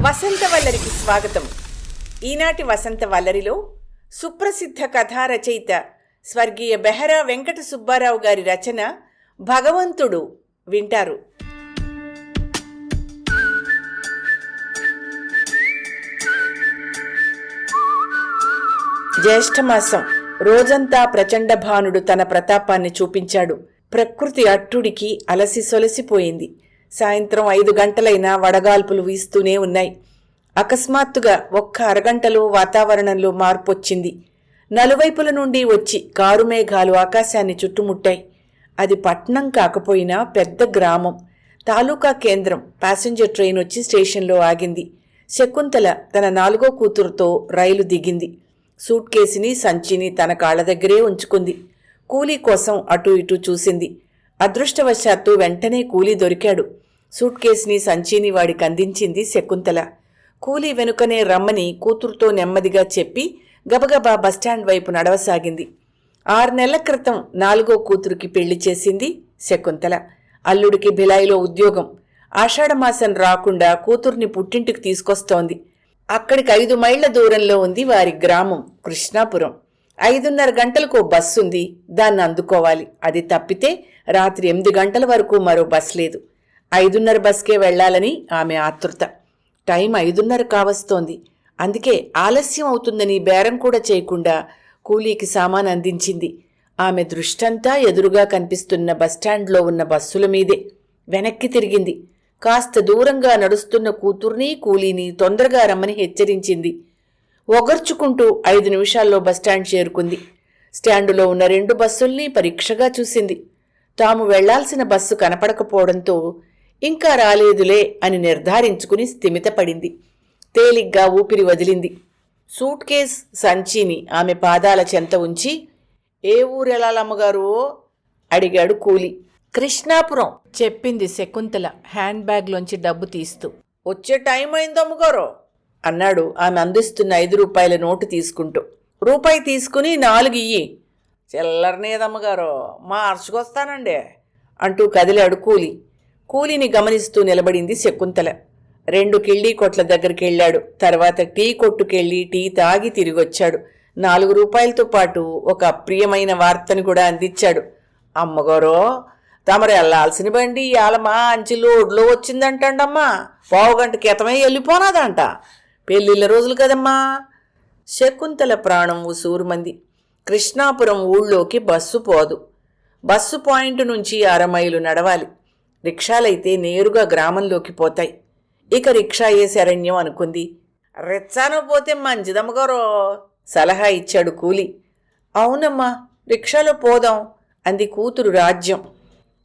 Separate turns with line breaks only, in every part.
వసంత వల్లరికి స్వాగతం. ఈనాటి వసంత వల్లరిలో సుప్రసిద్ధ కథా రచయిత స్వర్గీయ బెహరా వెంకట సుబ్బారావు గారి రచన భగవంతుడు వింటారు. జ్యేష్ఠమాసం రోజంతా ప్రచండ భానుడు తన ప్రతాపాన్ని చూపించాడు. ప్రకృతి అట్టుడికి అలసి సొలసిపోయింది. సాయంత్రం ఐదు గంటలైనా వడగాల్పులు వీస్తూనే ఉన్నాయి. అకస్మాత్తుగా ఒక్క అరగంటలో వాతావరణంలో మార్పొచ్చింది. నలువైపుల నుండి వచ్చి కారుమేఘాలు ఆకాశాన్ని చుట్టుముట్టాయి. అది పట్నం కాకపోయినా పెద్ద గ్రామం. తాలూకా కేంద్రం ప్యాసింజర్ ట్రైన్ వచ్చి స్టేషన్లో ఆగింది. శకుంతల తన నాలుగో కూతురుతో రైలు దిగింది. సూట్ కేసుని సంచిని తన కాళ్ళ దగ్గరే ఉంచుకుంది. కూలీ కోసం అటు ఇటు చూసింది. అదృష్టవశాత్తు వెంటనే కూలీ దొరికాడు. సూట్ కేసుని సంచిని వాడికి అందించింది శకుంతల. కూలీ వెనుకనే రమ్మని కూతురుతో నెమ్మదిగా చెప్పి గబగబా బస్టాండ్ వైపు నడవసాగింది. ఆరు నెలల క్రితం నాలుగో కూతురికి పెళ్ళి చేసింది శకుంతల. అల్లుడికి భిలాయిలో ఉద్యోగం. ఆషాఢమాసం రాకుండా కూతుర్ని పుట్టింటికి తీసుకొస్తోంది. అక్కడికి ఐదు మైళ్ళ దూరంలో ఉంది వారి గ్రామం కృష్ణాపురం. ఐదున్నర గంటలకు బస్సు ఉంది దాన్ని అందుకోవాలి. అది తప్పితే రాత్రి ఎనిమిది గంటల వరకు మరో బస్ లేదు. ఐదున్నర బస్కే వెళ్ళాలని ఆమె ఆతృత. టైం ఐదున్నర కావస్తోంది. అందుకే ఆలస్యం అవుతుందని బేరం కూడా చేయకుండా కూలీకి సామాన్ అందించింది. ఆమె దృష్టంతా ఎదురుగా కనిపిస్తున్న బస్టాండ్లో ఉన్న బస్సుల మీదే వెనక్కి తిరిగింది. కాస్త దూరంగా నడుస్తున్న కూతుర్ని కూలీని తొందరగా రమ్మని హెచ్చరించింది. ఒగర్చుకుంటూ ఐదు నిమిషాల్లో బస్టాండ్ చేరుకుంది. స్టాండులో ఉన్న రెండు బస్సుల్ని పరీక్షగా చూసింది. తాము వెళ్ళాల్సిన బస్సు కనపడకపోవడంతో ఇంకా రాలేదులే అని నిర్ధారించుకుని స్థిమితపడింది. తేలిగ్గా ఊపిరి వదిలింది. సూట్ కేస్ సంచిని ఆమె పాదాల చెంత ఉంచి ఏ ఊరెళ్ళాలమ్మగారు అడిగాడు కూలి. కృష్ణాపురం చెప్పింది శకుంతల హ్యాండ్ బ్యాగ్లోంచి డబ్బు తీస్తూ. వచ్చే టైం అయింది అమ్మగారు అన్నాడు ఆమె అందిస్తున్న ఐదు రూపాయల నోటు తీసుకుంటూ. రూపాయి తీసుకుని నాలుగు ఇయ్యి. చిల్లరనేదమ్మగారు మార్చుకొస్తానండి అంటూ కదిలాడు కూలి. కూలిని గమనిస్తూ నిలబడింది శకుంతల. రెండు కిళ్ళీ కొట్ల దగ్గరికి వెళ్ళాడు తర్వాత టీ కొట్టుకెళ్ళి టీ తాగి తిరిగొచ్చాడు. నాలుగు రూపాయలతో పాటు ఒక ప్రియమైన వార్తని కూడా అందించాడు. అమ్మగారు తమరు వెళ్ళాల్సిన బండి ఇవాళ మా అంచి లోడ్లో వచ్చిందంటండమ్మా. పావుగంట క్రితమే వెళ్ళిపోనాదంట. పెళ్ళిళ్ళ రోజులు కదమ్మా. శకుంతల ప్రాణం ఉసూరుమంది. కృష్ణాపురం ఊళ్ళోకి బస్సు పోదు. బస్సు పాయింట్ నుంచి అరమైలు నడవాలి. రిక్షాలైతే నేరుగా గ్రామంలోకి పోతాయి. ఇక రిక్షా ఏ శరణ్యం అనుకుంది. రిచ్చాను పోతే మంచిదమ్మగారో సలహా ఇచ్చాడు కూలి. అవునమ్మా రిక్షాలో పోదాం అంది కూతురు రాజ్యం.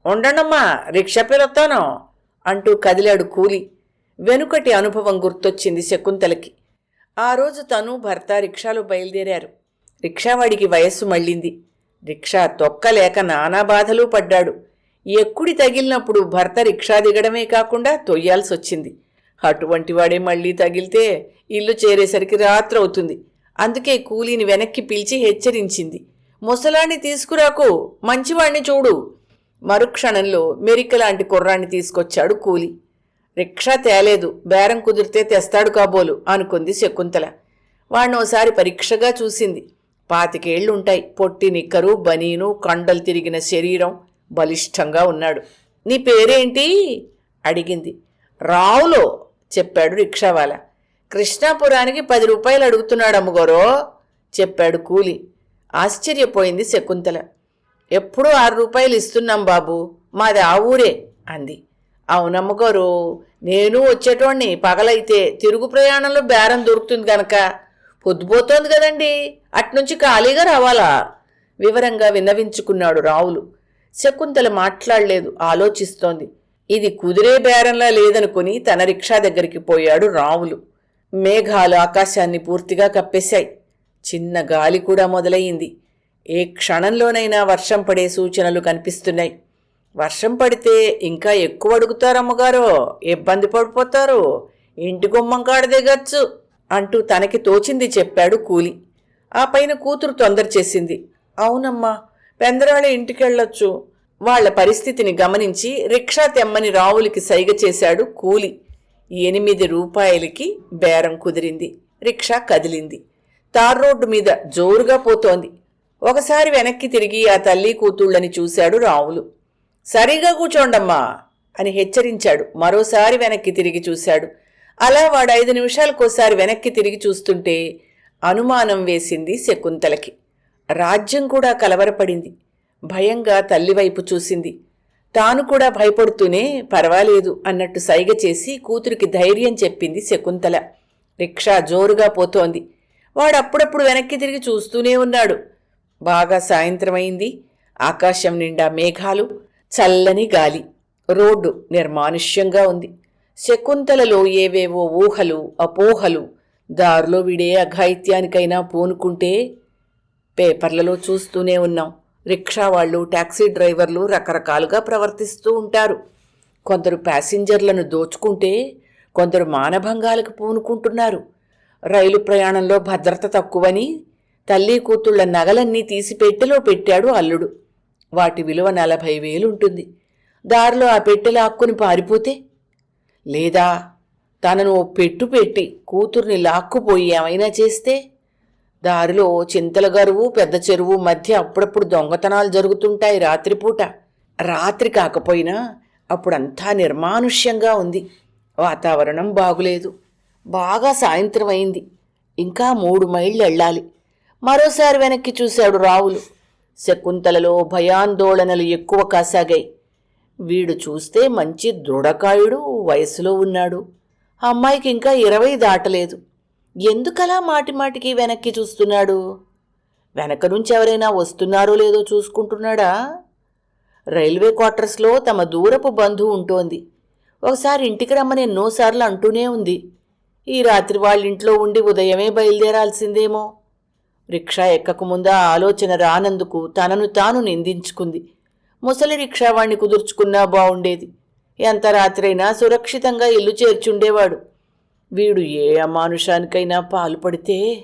ఉండండమ్మా రిక్షా పిలుస్తాను అంటూ కదిలాడు కూలి. వెనుకటి అనుభవం గుర్తొచ్చింది శకుంతలకి. ఆ రోజు తను భర్త రిక్షాలో బయలుదేరారు. రిక్షావాడికి వయస్సు మళ్ళింది. రిక్షా తొక్కలేక నానా బాధలు పడ్డాడు. ఎక్కుడి తగిలినప్పుడు భర్త రిక్షా దిగడమే కాకుండా తొయ్యాల్సి వచ్చింది అటువంటి వాడే మళ్ళీ తగిలితే ఇల్లు చేరేసరికి రాత్రి అవుతుంది అందుకే కూలీని వెనక్కి పిలిచి హెచ్చరించింది. ముసలాన్ని తీసుకురాకు మంచివాణ్ణి చూడు. మరుక్షణంలో మెరిక లాంటి కుర్రాన్ని తీసుకొచ్చాడు కూలి. రిక్షా తేలేదు బేరం కుదిరితే తెస్తాడు కాబోలు అనుకుంది శకుంతల. వాణ్ణి ఓసారి పరీక్షగా చూసింది. పాతికేళ్ళుంటాయి పొట్టి నిక్కరు బనీను కండలు తిరిగిన శరీరం. బలిష్టంగా ఉన్నాడు. నీ పేరేంటి? అడిగింది. రావులో చెప్పాడు రిక్షావాల. కృష్ణాపురానికి పది రూపాయలు అడుగుతున్నాడు అమ్మగారో చెప్పాడు కూలి. ఆశ్చర్యపోయింది శకుంతల. ఎప్పుడూ ఆరు రూపాయలు ఇస్తున్నాం బాబు మాది ఆ ఊరే అంది. అవునమ్మగారు నేను వచ్చేటోణ్ణి పగలైతే తిరుగు ప్రయాణంలో బేరం దొరుకుతుంది గనక. పొద్దుపోతోంది కదండి అట్నుంచి ఖాళీగా రావాలా? వివరంగా విన్నవించుకున్నాడు రావులు. శకుంతల మాట్లాడలేదు ఆలోచిస్తోంది. ఇది కుదిరే బేరంలా లేదనుకుని తన రిక్షా దగ్గరికి పోయాడు రావులు. మేఘాలు ఆకాశాన్ని పూర్తిగా కప్పేశాయి. చిన్న గాలి కూడా మొదలయ్యింది. ఏ క్షణంలోనైనా వర్షం పడే సూచనలు కనిపిస్తున్నాయి. వర్షం పడితే ఇంకా ఎక్కువ అడుగుతారమ్మగారు ఇబ్బంది పడిపోతారు ఇంటి గుమ్మం కాడ దిగచ్చు అంటూ తనకి తోచింది చెప్పాడు కూలి. ఆ పైన కూతురు తొందర చేసింది. అవునమ్మా పెందరాళి ఇంటికెళ్ళొచ్చు. వాళ్ళ పరిస్థితిని గమనించి రిక్షా తెమ్మని రావులకి సైగ చేశాడు కూలి. ఎనిమిది రూపాయలకి బేరం కుదిరింది. రిక్షా కదిలింది. తార్ రోడ్డు మీద జోరుగా పోతోంది. ఒకసారి వెనక్కి తిరిగి ఆ తల్లి కూతుళ్ళని చూశాడు రావులు. సరిగా కూర్చోండమ్మా అని హెచ్చరించాడు. మరోసారి వెనక్కి తిరిగి చూశాడు. అలా వాడు ఐదు నిమిషాలకోసారి వెనక్కి తిరిగి చూస్తుంటే అనుమానం వేసింది శకుంతలకి. రాజ్యం కూడా కలవరపడింది. భయంగా తల్లివైపు చూసింది. తాను కూడా భయపడుతూనే పర్వాలేదు అన్నట్టు సైగ చేసి కూతురికి ధైర్యం చెప్పింది శకుంతల. రిక్షా జోరుగా పోతోంది. వాడు అప్పుడప్పుడు వెనక్కి తిరిగి చూస్తూనే ఉన్నాడు. బాగా సాయంత్రమైంది. ఆకాశం నిండా మేఘాలు చల్లని గాలి రోడ్డు నిర్మానుష్యంగా ఉంది. శకుంతలలో ఏవేవో ఊహలు అపోహలు దారిలో విడే అఘాయిత్యానికైనా పూనుకుంటే పేపర్లలో చూస్తూనే ఉన్నాం. రిక్షా వాళ్ళు ట్యాక్సీ డ్రైవర్లు రకరకాలుగా ప్రవర్తిస్తూ ఉంటారు. కొందరు ప్యాసింజర్లను దోచుకుంటే కొందరు మానభంగాలకు పూనుకుంటున్నారు. రైలు ప్రయాణంలో భద్రత తక్కువని తల్లి కూతుళ్ళ నగలన్నీ తీసి పెట్టెలో పెట్టాడు అల్లుడు. వాటి విలువ నలభై వేలుంటుంది దారిలో ఆ పెట్టెలు ఆక్కుని పారిపోతే? లేదా తనను ఓ పెట్టు పెట్టి కూతుర్ని లాక్కుపోయి ఏమైనా చేస్తే? దారిలో చింతల గరువు పెద్ద చెరువు మధ్య అప్పుడప్పుడు దొంగతనాలు జరుగుతుంటాయి రాత్రిపూట. రాత్రి కాకపోయినా అప్పుడంతా నిర్మానుష్యంగా ఉంది. వాతావరణం బాగులేదు. బాగా సాయంత్రం అయింది. ఇంకా మూడు మైళ్ళు వెళ్ళాలి మరోసారి వెనక్కి చూశాడు రావులు. శకుంతలలో భయాందోళనలు ఎక్కువ కాసాగాయి. వీడు చూస్తే మంచి దృఢకాయుడు వయసులో ఉన్నాడు. అమ్మాయికి ఇంకా ఇరవై దాటలేదు. ఎందుకలా మాటిమాటికి వెనక్కి చూస్తున్నాడు? వెనక నుంచి ఎవరైనా వస్తున్నారో లేదో చూసుకుంటున్నాడా? రైల్వే క్వార్టర్స్లో తమ దూరపు బంధువు ఉంటోంది. ఒకసారి ఇంటికి రమ్మని ఎన్నోసార్లు అంటూనే ఉంది. ఈ రాత్రి వాళ్ళ ఇంట్లో ఉండి ఉదయమే బయలుదేరాల్సిందేమో. రిక్షా ఎక్కకముందా ఆలోచన రానందుకు తనను తాను నిందించుకుంది. ముసలి రిక్షా వాణ్ణి కుదుర్చుకున్నా బావుండేది. ఎంత రాత్రైనా సురక్షితంగా ఇల్లు చేర్చుండేవాడు. వీడు ఏ అమానుషానికైనా పాల్పడితే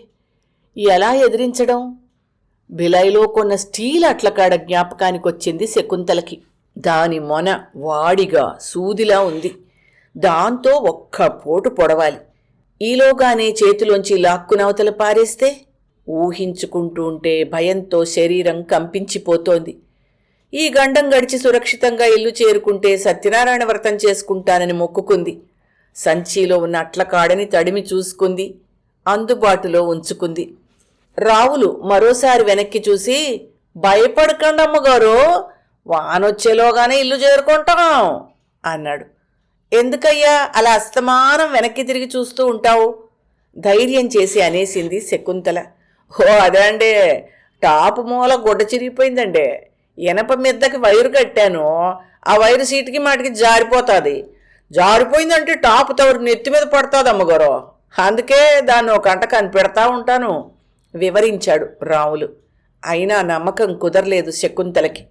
ఎలా ఎదిరించడం? బిలాయిలో కొన్న స్టీల్ అట్లకాడ జ్ఞాపకానికొచ్చింది శకుంతలకి. దాని మొన వాడిగా సూదిలా ఉంది. దాంతో ఒక్క పోటు పొడవాలి. ఈలోగానే చేతిలోంచి లాక్కునవతల పారేస్తే ఊహించుకుంటూ ఉంటే భయంతో శరీరం కంపించిపోతోంది. ఈ గండం గడిచి సురక్షితంగా ఇల్లు చేరుకుంటే సత్యనారాయణ వ్రతం చేసుకుంటానని మొక్కుకుంది. సంచిలో ఉన్న అట్ల కాడని తడిమి చూసుకుంది అందుబాటులో ఉంచుకుంది. రావులు మరోసారి వెనక్కి చూసి భయపడకండి అమ్మగారు వానొచ్చేలోగానే ఇల్లు చేరుకుంటాం అన్నాడు. ఎందుకయ్యా అలా అస్తమానం వెనక్కి తిరిగి చూస్తూ ఉంటావు? ధైర్యం చేసి అనేసింది శకుంతల. ఓ అదే అండి టాపు మూల గుడ్డ చిరిగిపోయిందండి. ఇనప మిద్దకి వైరు కట్టాను. ఆ వైరు సీటుకి మాటికి జారిపోతుంది. జారిపోయిందంటే టాప్ తవరు నెత్తి మీద పడుతుంది అమ్మగారు. అందుకే దాన్ని ఒక గంట కనిపెడతా ఉంటాను వివరించాడు రాములు. అయినా నమ్మకం కుదరలేదు శకుంతలకి.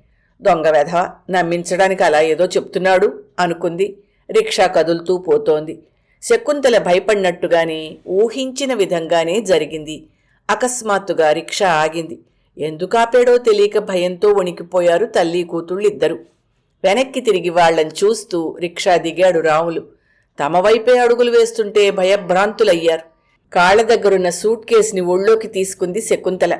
దొంగ వెధవ నమ్మించడానికి అలా ఏదో చెప్తున్నాడు అనుకుంది. రిక్షా కదులుతూ పోతోంది. శకుంతల భయపడినట్టుగానే ఊహించిన విధంగానే జరిగింది. అకస్మాత్తుగా రిక్షా ఆగింది. ఎందుకాపాడో తెలియక భయంతో వణికిపోయారు తల్లి కూతుళ్ళిద్దరూ. వెనక్కి తిరిగి వాళ్ళని చూస్తూ రిక్షా దిగాడు రాములు. తమ వైపే అడుగులు వేస్తుంటే భయభ్రాంతులయ్యారు. కాళ్ళ దగ్గరున్న సూట్ కేసుని ఒళ్ళోకి తీసుకుంది శకుంతల.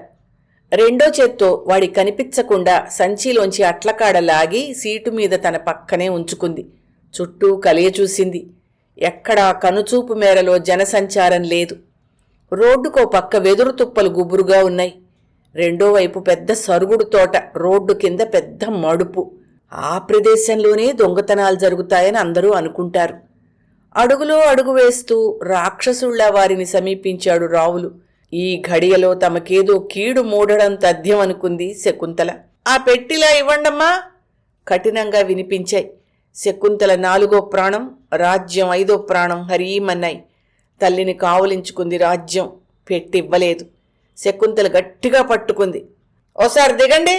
రెండో చేత్తో వాడి కనిపించకుండా సంచిలోంచి అట్లకాడ లాగి సీటు మీద తన పక్కనే ఉంచుకుంది. చుట్టూ కలియ చూసింది. ఎక్కడా కనుచూపు మేరలో జనసంచారం లేదు. రోడ్డుకో పక్క వెదురు తుప్పలు గుబురుగా ఉన్నాయి. రెండో వైపు పెద్ద సరుగుడు తోట రోడ్డు కింద పెద్ద మడుపు. ఆ ప్రదేశంలోనే దొంగతనాలు జరుగుతాయని అందరూ అనుకుంటారు. అడుగులో అడుగు వేస్తూ రాక్షసుళ్ళా వారిని సమీపించాడు రావులు. ఈ ఘడియలో తమకేదో కీడు మూడడం తథ్యం అనుకుంది శకుంతల. ఆ పెట్టిలా ఇవ్వండమ్మా! కఠినంగా వినిపించాయి. శకుంతల నాలుగో ప్రాణం రాజ్యం ఐదో ప్రాణం హరీమన్నాయి తల్లిని కావులించుకుంది రాజ్యం. పెట్టివ్వలేదు. శకుంతల గట్టిగా పట్టుకుంది. ఓసారి దిగండి!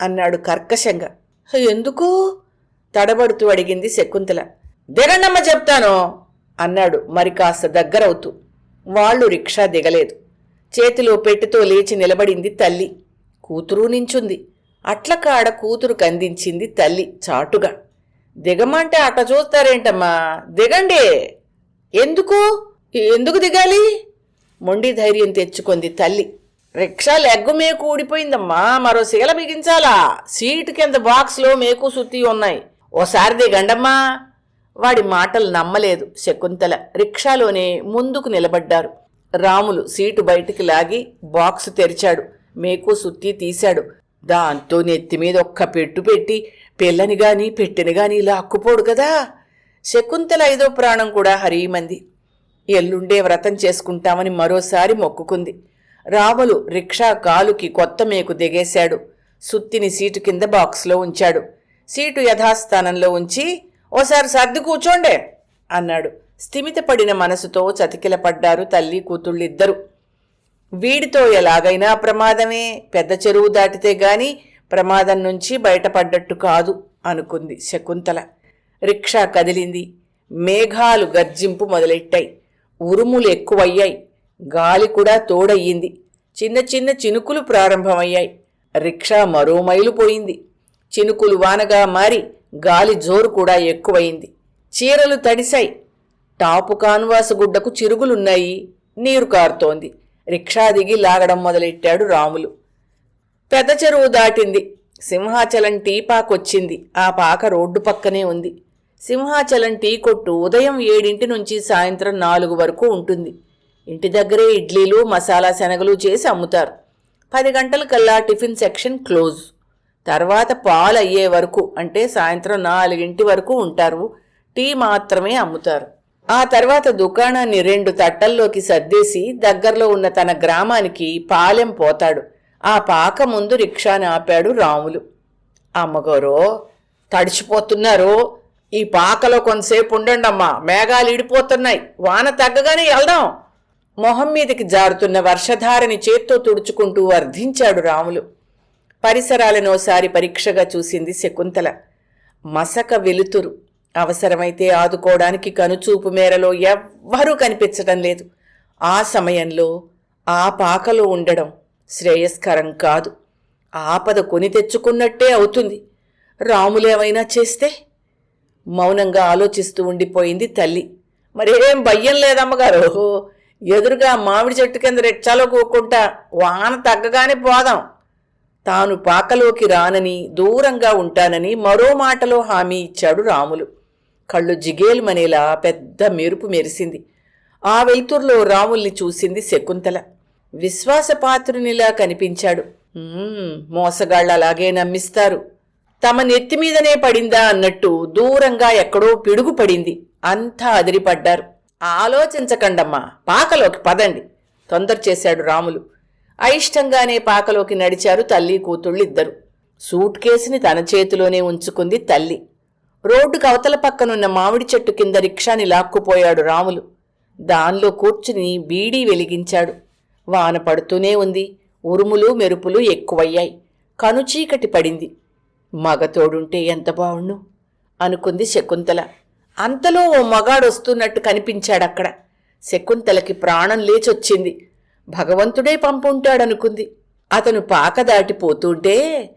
అన్నాడు కర్కశంగా. ఎందుకు? తడబడుతూ అడిగింది శకుంతల. దిగండమ్మ చెప్తాను అన్నాడు మరి కాస్త దగ్గరవుతూ. వాళ్ళు రిక్షా దిగలేదు. చేతిలో పెట్టెతో లేచి నిలబడింది తల్లి. కూతురు నించుంది. అట్ల కాడ కూతురు కందించింది తల్లి చాటుగా. దిగమంటే అట్ట చూస్తారేంటమ్మా? దిగండి. ఎందుకు? ఎందుకు దిగాలి? మొండి ధైర్యం తెచ్చుకుంది తల్లి. రిక్షా లెగ్గు మేకు ఊడిపోయిందమ్మా. మరో శీల బిగించాలా? సీటు కింద బాక్స్లో మేకు సుత్తి ఉన్నాయి. ఓసారి దిగండమ్మా. వాడి మాటలు నమ్మలేదు శకుంతల. రిక్షాలోనే ముందుకు నిలబడ్డారు. రాములు సీటు బయటికి లాగి బాక్స్ తెరిచాడు. మేకు సుత్తి తీశాడు. దాంతో నెత్తి మీద ఒక్క పెట్టు పెట్టి పిల్లని గాని పెట్టెని గాని అక్కుపోడు కదా. శకుంతల ఐదో ప్రాణం కూడా హరీమంది. ఎల్లుండే వ్రతం చేసుకుంటామని మరోసారి మొక్కుకుంది. రాములు రిక్షా కాలుకి కొత్త మేకు దిగేశాడు. సుత్తిని సీటు కింద బాక్స్లో ఉంచాడు. సీటు యథాస్థానంలో ఉంచి ఓసారి సర్ది కూర్చోండే అన్నాడు. స్థిమితపడిన మనసుతో చతికిలపడ్డారు తల్లి కూతుళ్ళిద్దరూ. వీడితో ఎలాగైనా ప్రమాదమే పెద్ద చెరువు దాటితే గాని ప్రమాదం నుంచి బయటపడ్డట్టు కాదు అనుకుంది శకుంతల. రిక్షా కదిలింది. మేఘాలు గర్జింపు మొదలెట్టాయి. ఉరుములు ఎక్కువయ్యాయి. గాలి కూడా తోడయ్యింది. చిన్న చిన్న చినుకులు ప్రారంభమయ్యాయి. రిక్షా మరో మైలు పోయింది. చినుకులు వానగా మారి గాలి జోరు కూడా ఎక్కువయింది చీరలు తడిశాయి. టాపు కాన్వాసు గుడ్డకు చిరుగులున్నాయి. నీరు కారుతోంది. రిక్షా దిగి లాగడం మొదలెట్టాడు రాములు. పెద్ద చెరువు దాటింది. సింహాచలం టీ పాకొచ్చింది. ఆ పాక రోడ్డు పక్కనే ఉంది. సింహాచలం టీ కొట్టు ఉదయం ఏడింటి నుంచి సాయంత్రం నాలుగు వరకు ఉంటుంది. ఇంటి దగ్గరే ఇడ్లీలు మసాలా శనగలు చేసి అమ్ముతారు. పది గంటలకల్లా టిఫిన్ సెక్షన్ క్లోజ్. తర్వాత పాలు అయ్యే వరకు అంటే సాయంత్రం నాలుగింటి వరకు ఉంటారు. టీ మాత్రమే అమ్ముతారు. ఆ తర్వాత దుకాణాన్ని రెండు తట్టల్లోకి సర్దేసి దగ్గరలో ఉన్న తన గ్రామానికి పాలెం పోతాడు. ఆ పాక ముందు రిక్షాని ఆపాడు రాములు. అమ్మగారు తడిచిపోతున్నారు. ఈ పాకలో కొంతసేపు ఉండండమ్మా. మేఘాలు ఇడిపోతున్నాయి. వాన తగ్గగానే వెళ్దాం. మొహం మీదకి జారుతున్న వర్షధారని చేత్తో తుడుచుకుంటూ వర్ధించాడు రాములు. పరిసరాలను ఓసారి పరీక్షగా చూసింది శకుంతల. మసక వెలుతురు. అవసరమైతే ఆదుకోవడానికి కనుచూపు మేరలో ఎవ్వరూ కనిపించడం లేదు. ఆ సమయంలో ఆ పాకలో ఉండడం శ్రేయస్కరం కాదు. ఆపద కొని తెచ్చుకున్నట్టే అవుతుంది. రాములేమైనా చేస్తే? మౌనంగా ఆలోచిస్తూ ఉండిపోయింది తల్లి. మరేం భయం లేదమ్మగారు? ఎదురుగా మామిడి చెట్టు కింద రిక్షాలో కూకుంటా వాన తగ్గగానే పోదాం. తాను పాకలోకి రానని దూరంగా ఉంటానని మరో మాటలో హామీ ఇచ్చాడు రాములు. కళ్ళు జిగేలుమనేలా పెద్ద మెరుపు మెరిసింది. ఆ వెలుతురులో రాముల్ని చూసింది శకుంతల. విశ్వాసపాత్రునిలా కనిపించాడు. మోసగాళ్ళు అలాగే నమ్మిస్తారు. తమ నెత్తి మీదనే పడిందా అన్నట్టు దూరంగా ఎక్కడో పిడుగు పడింది. అంతా అదిరిపడ్డారు. ఆలోచించకండమ్మా పాకలోకి పదండి తొందర చేశాడు రాములు. అయిష్టంగానే పాకలోకి నడిచారు తల్లి కూతుళ్ళిద్దరు. సూట్ కేసుని తన చేతిలోనే ఉంచుకుంది తల్లి. రోడ్డుకు అవతల పక్కనున్న మామిడి చెట్టు కింద రిక్షాని లాక్కుపోయాడు రాములు. దానిలో కూర్చుని బీడీ వెలిగించాడు. వాన పడుతూనే ఉంది ఉరుములు మెరుపులు ఎక్కువయ్యాయి. కనుచీకటి పడింది. మగతోడుంటే ఎంత బావుణ్ణు అనుకుంది శకుంతల. అంతలో ఓ మగాడొస్తున్నట్టు కనిపించాడక్కడ. శకుంతలకి ప్రాణం లేచొచ్చింది. భగవంతుడే పంపుంటాడనుకుంది. అతను పాక దాటిపోతుంటే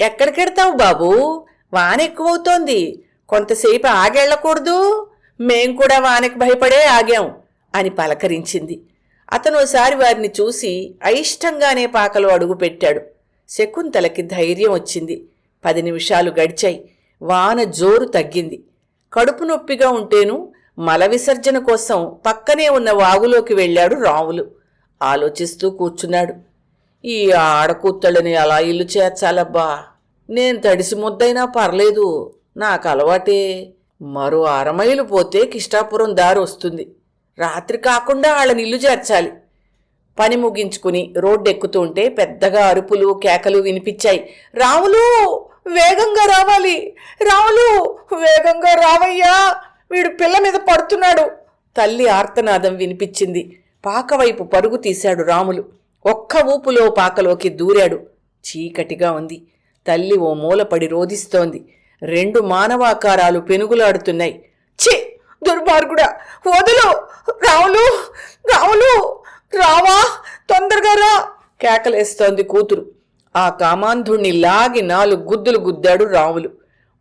ఎక్కడికెడతావు బాబూ? వానెక్కువవుతోంది. కొంతసేపు ఆగెళ్ళకూడదు. మేం కూడా వానకి భయపడే ఆగాం అని పలకరించింది. అతను ఒకసారి వారిని చూసి అయిష్టంగానే పాకలో అడుగుపెట్టాడు. శకుంతలకి ధైర్యం వచ్చింది. పది నిమిషాలు గడిచాయి. వాన జోరు తగ్గింది. కడుపు నొప్పిగా ఉంటేను మల విసర్జన కోసం పక్కనే ఉన్న వాగులోకి వెళ్ళాడు రాములు ఆలోచిస్తూ కూర్చున్నాడు. ఈ ఆడకూత్తళ్ళని అలా ఇల్లు చేర్చాలబ్బా. నేను తడిసి ముద్దైనా పర్లేదు. నాకు అలవాటే. మరో అరమైలు పోతే కిష్టాపురం దారి వస్తుంది. రాత్రి కాకుండా వాళ్ళని ఇల్లు చేర్చాలి. పని ముగించుకుని రోడ్డెక్కుతుంటే పెద్దగా అరుపులు కేకలు వినిపించాయి. రాములు వేగంగా రావాలి. రావులు వేగంగా రావయ్యా. వీడు పిల్ల మీద పడుతున్నాడు. తల్లి ఆర్తనాదం వినిపించింది. పాకవైపు పరుగు తీశాడు రాములు. ఒక్క ఊపులో పాకలోకి దూరాడు. చీకటిగా ఉంది. తల్లి ఓ మూలపడి రోధిస్తోంది. రెండు మానవాకారాలు పెనుగులాడుతున్నాయి. ఛీ! దుర్మార్గుడా! వదులు! రాములు రాములు రావా! తొందరగా రా! కేకలేస్తోంది కూతురు. ఆ కామాంధుణ్ణి లాగి నాలుగు గుద్దులు గుద్దాడు రాములు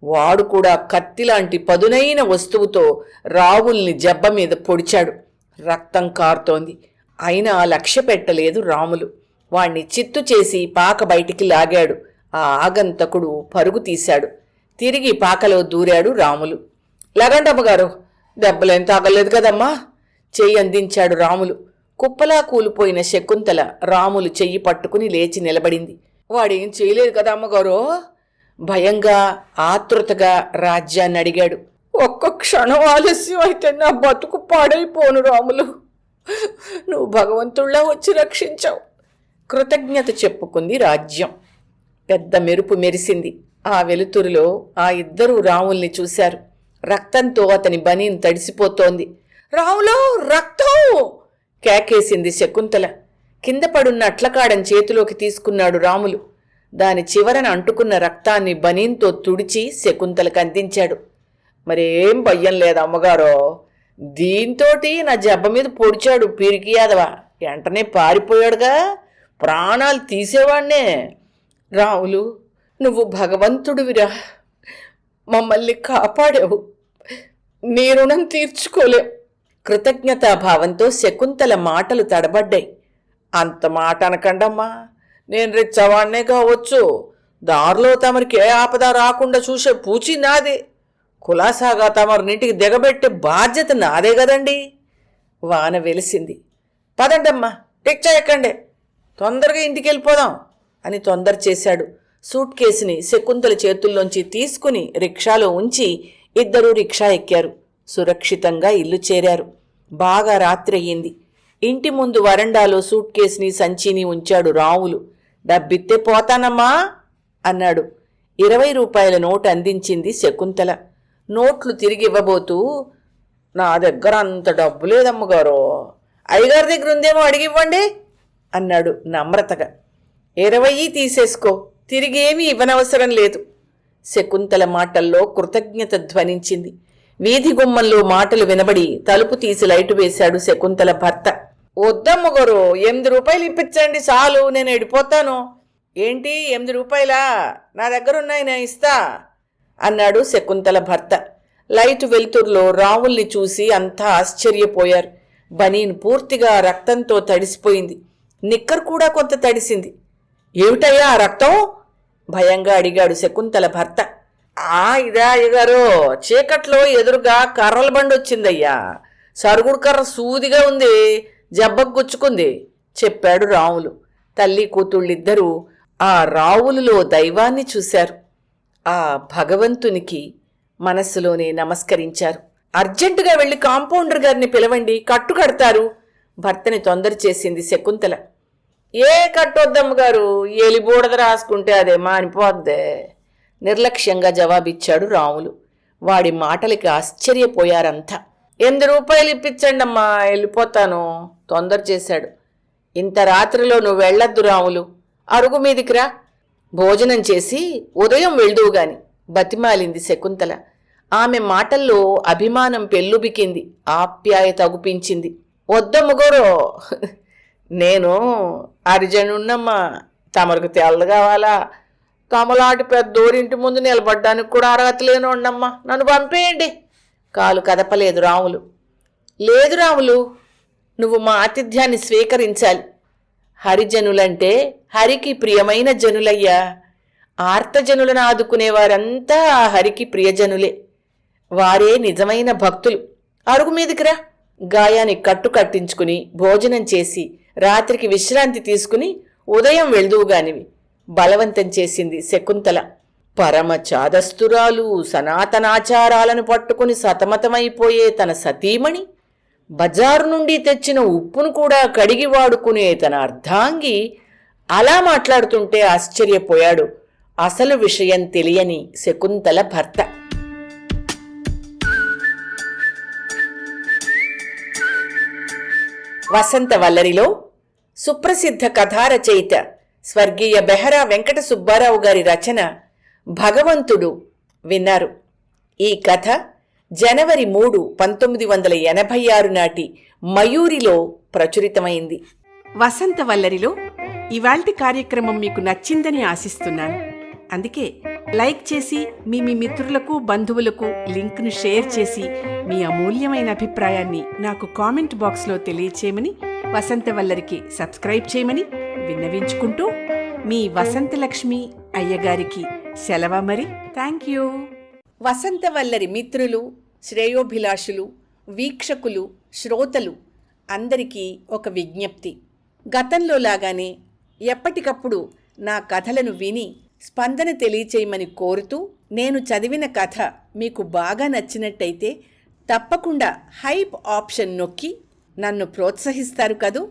వాడు కూడా కత్తిలాంటి పదునైన వస్తువుతో రావుల్ని జబ్బ మీద పొడిచాడు. రక్తం కారుతోంది. అయినా లక్ష్య పెట్టలేదు రాములు. వాణ్ణి చిత్తు చేసి పాక బయటికి లాగాడు. ఆ ఆగంతకుడు పరుగు తీశాడు. తిరిగి పాకలో దూరాడు రాములు. లగండమ్మగారు దెబ్బలేం తాగలేదు కదమ్మా చెయ్యి అందించాడు రాములు. కుప్పలా కూలిపోయిన శకుంతల రాములు చెయ్యి పట్టుకుని లేచి నిలబడింది. వాడేం చేయలేదు కదా అమ్మగారు? భయంగా ఆతృతగా రాజ్యాన్ని అడిగాడు. ఒక్క క్షణం ఆలస్యం అయితే నా బతుకు పాడైపోను రాములు. నువ్వు భగవంతుళ్ళ వచ్చి రక్షించావు. కృతజ్ఞత చెప్పుకుంది రాజ్యం. పెద్ద మెరుపు మెరిసింది. ఆ వెలుతురులో ఆ ఇద్దరు రాముల్ని చూశారు. రక్తంతో అతని బనీన్ తడిసిపోతోంది. రాములో రక్తం! కేకేసింది శకుంతల. కింద పడున్న అట్లకాడని చేతిలోకి తీసుకున్నాడు రాములు. దాని చివరన అంటుకున్న రక్తాన్ని బనీన్తో తుడిచి శకుంతలకు అందించాడు. మరేం భయం లేదు అమ్మగారో. దీంతోటి నా జబ్బ మీద పొడిచాడు పీరికి యాదవ. వెంటనే పారిపోయాడుగా. ప్రాణాలు తీసేవాణ్ణే. రాములు నువ్వు భగవంతుడివిరా. మమ్మల్ని కాపాడావు. నీ రుణం తీర్చుకోలేవు కృతజ్ఞతాభావంతో శకుంతల మాటలు తడబడ్డాయి. అంత మాట అనకండమ్మా. నేను రిచ్చవాణ్ణే కావచ్చు. దారిలో తమరికి ఏ ఆపద రాకుండా చూసే పూచి నాదే. కులాసాగా తమరినింటికి దిగబెట్టే బాధ్యత నాదే కదండి. వాన వెలిసింది. పదండమ్మా రిక్షా ఎక్కండి. తొందరగా ఇంటికి వెళ్ళిపోదాం అని తొందర చేశాడు. సూట్ కేసుని శకుంతల చేతుల్లోంచి తీసుకుని రిక్షాలో ఉంచి ఇద్దరూ రిక్షా ఎక్కారు. సురక్షితంగా ఇల్లు చేరారు. బాగా రాత్రి అయ్యింది. ఇంటి ముందు వరండాలో సూట్ కేసుని సంచిని ఉంచాడు రావులు. డబ్బిత్తే పోతానమ్మా అన్నాడు. ఇరవై రూపాయల నోటు అందించింది శకుంతల. నోట్లు తిరిగి ఇవ్వబోతూ నా దగ్గర అంత డబ్బు లేదమ్మగారు. అయ్యగారి దగ్గర ఉందేమో అడిగివ్వండి అన్నాడు నమ్రతగా. ఇరవై తీసేసుకో తిరిగేమీ ఇవ్వనవసరం లేదు శకుంతల మాటల్లో కృతజ్ఞత ధ్వనించింది. వీధి గుమ్మంలో మాటలు వినబడి తలుపు తీసి లైటు వేశాడు శకుంతల భర్త. వద్దమ్మగారు ఎనిమిది రూపాయలు ఇప్పించండి చాలు నేను ఎడిపోతాను. ఏంటి ఎనిమిది రూపాయలా? నా దగ్గర ఉన్నాయి నేను ఇస్తా అన్నాడు శకుంతల భర్త. లైటు వెలుతురులో రావుల్ని చూసి అంతా ఆశ్చర్యపోయారు. బనీన్ పూర్తిగా రక్తంతో తడిసిపోయింది. నిక్కర్ కూడా కొంత తడిసింది. ఏమిటయ్యా ఆ రక్తం? భయంగా అడిగాడు శకుంతల భర్త. ఆ ఇదా అయ్యగారు. చీకట్లో ఎదురుగా కర్రల బండి వచ్చిందయ్యా. సరుగుడు కర్ర సూదిగా ఉంది జబ్బకు గుచ్చుకుంది చెప్పాడు రావులు. తల్లి కూతుళ్ళిద్దరూ ఆ రావులులో దైవాన్ని చూశారు. ఆ భగవంతునికి మనస్సులోనే నమస్కరించారు. అర్జెంటుగా వెళ్ళి కాంపౌండర్ గారిని పిలవండి కట్టు కడతారు. భర్తని తొందర చేసింది శకుంతల. ఏ కట్టొద్దమ్మ గారు ఎలిబూడద రాసుకుంటే అదే మానిపోద్దే. నిర్లక్ష్యంగా జవాబిచ్చాడు రాములు. వాడి మాటలకి ఆశ్చర్యపోయారంతా. ఎనిమిది రూపాయలు ఇప్పించండమ్మా వెళ్ళిపోతాను తొందర చేశాడు. ఇంత రాత్రిలో నువ్వు వెళ్ళొద్దు రాములు అరుగు మీదికి రా. భోజనం చేసి ఉదయం వెళ్దువు గాని బతిమాలింది శకుంతల. ఆమె మాటల్లో అభిమానం పెల్లుబికింది ఆప్యాయత అగుపించింది వద్దమ్మగోరో నేను అరిజనున్నమ్మా తమరికి తెల్లదు కావాలా కమలాటి పెద్దోరింటి ముందు నిలబడ్డానికి కూడా అర్హత లేను ఉండమ్మా నన్ను పంపేయండి. కాలు కదపలేదు రాములు. లేదు రాములు నువ్వు మా ఆతిథ్యాన్ని స్వీకరించాలి. హరిజనులంటే హరికి ప్రియమైన జనులయ్యా. ఆర్తజనులను ఆదుకునే వారంతా ఆ హరికి ప్రియజనులే. వారే నిజమైన భక్తులు. అరుగు మీదికి రా గాయాన్ని కట్టు కట్టించుకుని భోజనం చేసి రాత్రికి విశ్రాంతి తీసుకుని ఉదయం వెళ్దువుగానివి. బలవంతం చేసింది శకుంతల. పరమ చాదస్తురాలు సనాతనాచారాలను పట్టుకుని సతమతమైపోయే తన సతీమణి బజారు నుండి తెచ్చిన ఉప్పును కూడా కడిగి వాడుకునే తన అర్ధాంగి అలా మాట్లాడుతుంటే ఆశ్చర్యపోయాడు. అసలు విషయం తెలియని శకుంతల భర్త. వసంత వల్లరిలో సుప్రసిద్ధ కథారచయిత స్వర్గీయ బెహరా వెంకట సుబ్బారావు గారి రచన భగవంతుడు విన్నారు. ఈ కథ జనవరి మూడు పంతొమ్మిది వందల ఎనభై ఆరు నాటి మయూరిలో ప్రచురితమైంది.
వసంత వల్లరిలో ఇవాల్టి కార్యక్రమం మీకు నచ్చిందని ఆశిస్తున్నాను. అందుకే
లైక్ చేసి మీ మీ మిత్రులకు బంధువులకు లింక్ను షేర్ చేసి మీ అమూల్యమైన అభిప్రాయాన్ని నాకు కామెంట్ బాక్స్లో తెలియచేయమని వసంతవల్లరికి సబ్స్క్రైబ్ చేయమని విన్నవించుకుంటూ మీ వసంతలక్ష్మి అయ్యగారికి సెలవ మరి. థ్యాంక్ యూ వసంతవల్లరి మిత్రులు శ్రేయోభిలాషులు వీక్షకులు శ్రోతలు అందరికీ ఒక విజ్ఞప్తి. గతంలో లాగానే ఎప్పటికప్పుడు నా కథలను విని స్పందన తెలియచేయమని కోరుతూ నేను చదివిన కథ మీకు బాగా నచ్చినట్టయితే తప్పకుండా హైప్ ఆప్షన్ నొక్కి నన్ను ప్రోత్సహిస్తారు కదూ?